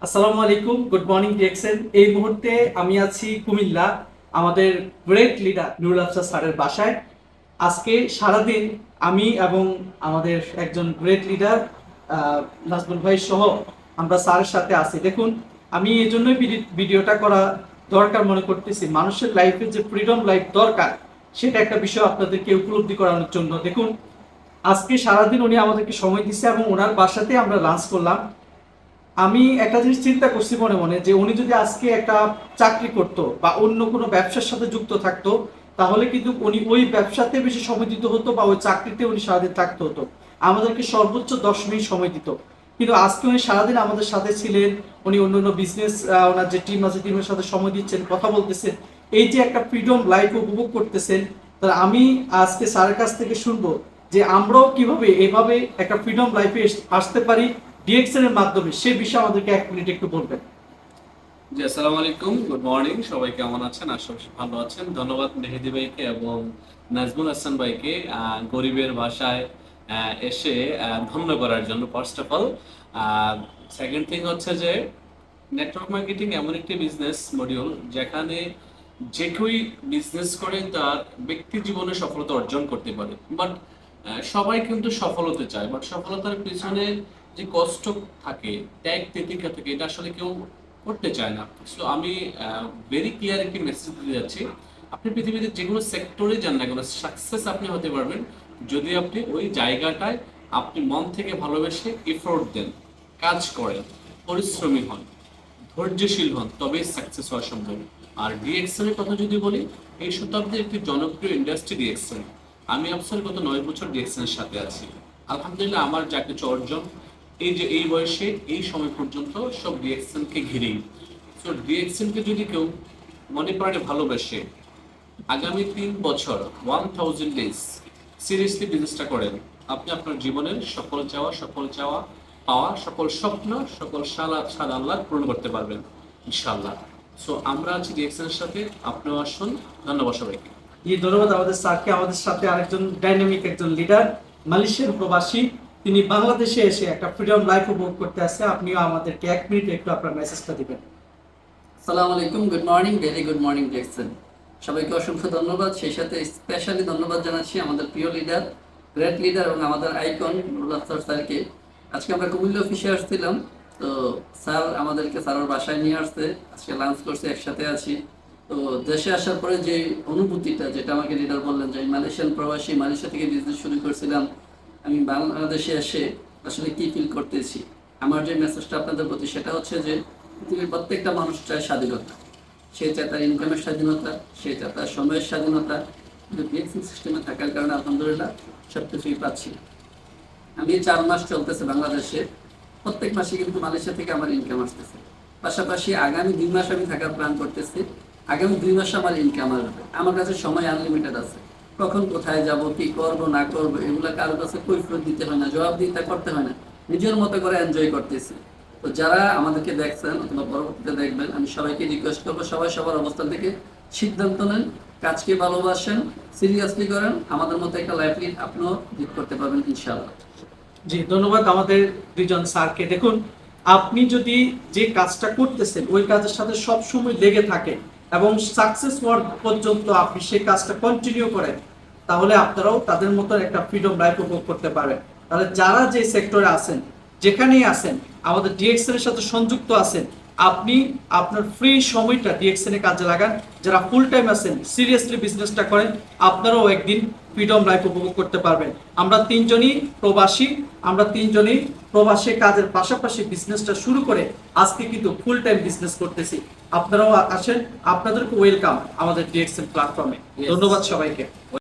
আসসালামু আলাইকুম good morning DXN এই মুহূর্তে আমি আছি কুমিল্লা, আমাদের গ্রেট লিডার নুরুল আফসার স্যারের বাসায়। আজকে সারাদিন আমি এবং আমাদের একজন গ্রেট লিডার নাজমুল ভাই সহ আমরা স্যারের সাথে আছি। দেখুন, আমি এই জন্যই ভিডি- ভিডিওটা করা দরকার মনে করতেছি। মানুষের লাইফে যে ফ্রিডম লাইফ দরকার, সেটা একটা বিষয় আপনাদেরকে উপলব্ধি করানোর জন্য। দেখুন, আজকে সারাদিন উনি আমাদেরকে সময় দিচ্ছে এবং ওনার বাসাতে আমরা লাঞ্চ করলাম। আমি একটা জিনিস চিন্তা করছি মনে মনে যে উনি যদি আজকে একটা চাকরি করত বা অন্য কোনো ব্যবসার সাথে যুক্ত থাকতো, তাহলে কিন্তু উনি ওই ব্যবসাতে বেশি সময় দিতে হতো বা ওই চাকরিতে উনি সারাদিন থাকতে হতো। আমাদেরকে সর্বোচ্চ দশ মিনিট সময় দিত। কিন্তু আজকে উনি সারাদিন আমাদের সাথে ছিলেন, উনি অন্য অন্য বিজনেস ওনার যে টিম আছে টিমের সাথে সময় দিচ্ছেন, কথা বলতেছেন। এই যে একটা ফ্রিডম লাইফ উপভোগ করতেছেন তাহলে আমি আজকে স্যারের কাছ থেকে শুনব যে আমরাও কীভাবে এভাবে একটা ফ্রিডম লাইফে আসতে পারি ডিএক্সএন এর মাধ্যমে সে বিষয়ে আমাদেরকে এক মিনিট একটু বলবেন। জি, আসসালামু আলাইকুম, গুড মর্নিং, সবাই কেমন আছেন? আশা করি ভালো আছেন। ধন্যবাদ মেহেদি ভাইকে এবং নাজমুল হাসান ভাইকে গরিবের ভাষায় এসে ধন্য করার জন্য first of all second thing হচ্ছে যে নেটওয়ার্ক মার্কেটিং এমন একটি বিজনেস মডিউল যেখানে যে কেউই বিজনেস করেন তার ব্যক্তি জীবনে সফলতা অর্জন করতে পারে। বাট সবাই কিন্তু সফল হতে চায়। বাট সফলতার পিছনে যে কষ্ট থাকে, ত্যাগ তেতিকা থাকে, এটা আসলে কেউ করতে চায় না। সো আমি ভেরি ক্লিয়ার একটি মেসেজ দিতে যাচ্ছি। আপনি পৃথিবীতে যে কোনো সেক্টরে যান না কেন সাকসেস আপনি হতে পারবেন যদি আপনি ওই জায়গাটায় আপনি মন থেকে ভালোবেসে এফোর্ট দেন, কাজ করেন, পরিশ্রমী হন, ধৈর্যশীল হন, তবেই সাকসেস হওয়া সম্ভব। আর ডিএক্সএলের কথা যদি বলি, এই শতাব্দীর একটি জনপ্রিয় ইন্ডাস্ট্রি ডিএক্সএল আমি অবসর গত নয় বছর ডিএক্সএল এর সাথে আছি। আলহামদুলিল্লাহ, আমার যা কিছু অর্জন এই যে এই বয়সে এই সময় পর্যন্ত সব ডিএক্সএল কে ঘিরেই। সো ডিএক্সএল কে যদি কেউ মনে প্রাণে ভালোবাসে, আগামী তিন বছর ওয়ান থাউজেন্ড ডেজ সিরিয়াসলি বিজনেসটা করেন, আপনি আপনার জীবনের সকল চাওয়া সকল চাওয়া, পাওয়া, সকল স্বপ্ন, সকল সালা সাদা আল্লাহ পূরণ করতে পারবেন ইনশাল্লাহ সো আমরা আছি ডিএক্সের সাথে, আপনিও আসুন, ধন্যবাদ সবাইকে। ধন্যবাদ আমাদের স্যারকে, আমাদের সাথে আরেকজন ডাইনামিক একজন লিডার মালয়েশিয়ার প্রবাসী তিনি বাংলাদেশে এসে একটা ফ্রিডম লাইফ উপভোগ করতে আসছে, আপনিও আমাদেরকে এক মিনিট একটু আপনার মেসেজটা দিবেন। আসসালামু আলাইকুম good morning very good morning Jackson সবাইকে অসংখ্য ধন্যবাদ। সেই সাথে স্পেশালি ধন্যবাদ জানাচ্ছি আমাদের প্রিয় লিডার গ্রেট লিডার এবং আমাদের আইকন নুরুল স্যারকে। আজকে আমরা কুমিল্লা অফিসে আসছিলাম, তো স্যার আমাদেরকে স্যারের বাসায় নিয়ে আসছে। আজকে লাঞ্চ করছে, একসাথে আছি। তো দেশে আসার পরে যে অনুভূতিটা, যেটা আমাকে লিডার বললেন যে মালয়েশিয়ান প্রবাসী, মালয়েশিয়া থেকে বিজনেস শুরু করছিলাম আমি বাংলাদেশে এসে আসলে কি ফিল করতেছি? আমার যে মেসেজটা আপনাদের প্রতি সেটা হচ্ছে যে, পৃথিবীর প্রত্যেকটা মানুষ চায় স্বাধীনতা। সে চায় তার ইনকামের স্বাধীনতা, সে চায় তার সময়ের স্বাধীনতা। কিন্তু বিএক্সিং সিস্টেমে থাকার কারণে আলহামদুলিল্লাহ সব কিছুই পাচ্ছি আমি চার মাস চলতেছে বাংলাদেশে। প্রত্যেক মাসে কিন্তু মালয়েশিয়া থেকে আমার ইনকাম আসতেছে। পাশাপাশি আগামী দুই মাস আমি থাকার প্ল্যান করতেছি। আগামী দুই মাসে আমার ইনকাম আসবে। আমার কাছে সময় আনলিমিটেড আছে। কখন কোথায় যাব, কি করব, না করব, এগুলা কারোর কাছে কৈফিয়ত দিতে হয় না, জবাবদিহিতা করতে হয় না। নিজের মতো করে এনজয় করতেছি। তো যারা আমাদেরকে দেখছেন অথবা পরবর্তীতে দেখবেন, আমি সবাইকে রিকোয়েস্ট করব, সবাই সবার অবস্থান থেকে সিদ্ধান্ত নেন, কাজকে ভালোবাসেন সিরিয়াসলি করেন, আমাদের মতো একটা লাইফ লিড আপনিও লিড করতে পারবেন ইনশাআল্লাহ। জি, ধন্যবাদ আমাদের দুইজন স্যারকে। দেখুন, আপনি যদি যে কাজটা করতেছেন, ওই কাজের সাথে সব সময় লেগে থাকে এবং সাকসেস হওয়ার পর্যন্ত আপনি সেই কাজটা কন্টিনিউ করেন তাহলে আপনারাও তাদের মতো একটা ফ্রিডম লাইফ উপভোগ করতে পারবেন। তাহলে যারা যে সেক্টরে আছেন যেখানেই আছেন আমাদের ডিএক্সএন এর সাথে সংযুক্ত আছেন আপনি আপনার ফ্রি সময়টা ডিএক্সএন এ কাজে লাগান। যারা ফুল টাইম আছেন সিরিয়াসলি বিজনেসটা করেন আপনারাও একদিন ফ্রিডম লাইফ উপভোগ করতে পারবেন। আমরা তিনজনই প্রবাসী আমরা তিনজনই প্রবাসী কাজের পাশাপাশি বিজনেসটা শুরু করে আজকে কিন্তু ফুল টাইম বিজনেস করতেছি। আপনারাও আসেন আপনাদেরকে ওয়েলকাম আমাদের ডিএক্সএন প্ল্যাটফর্মে ধন্যবাদ সবাইকে।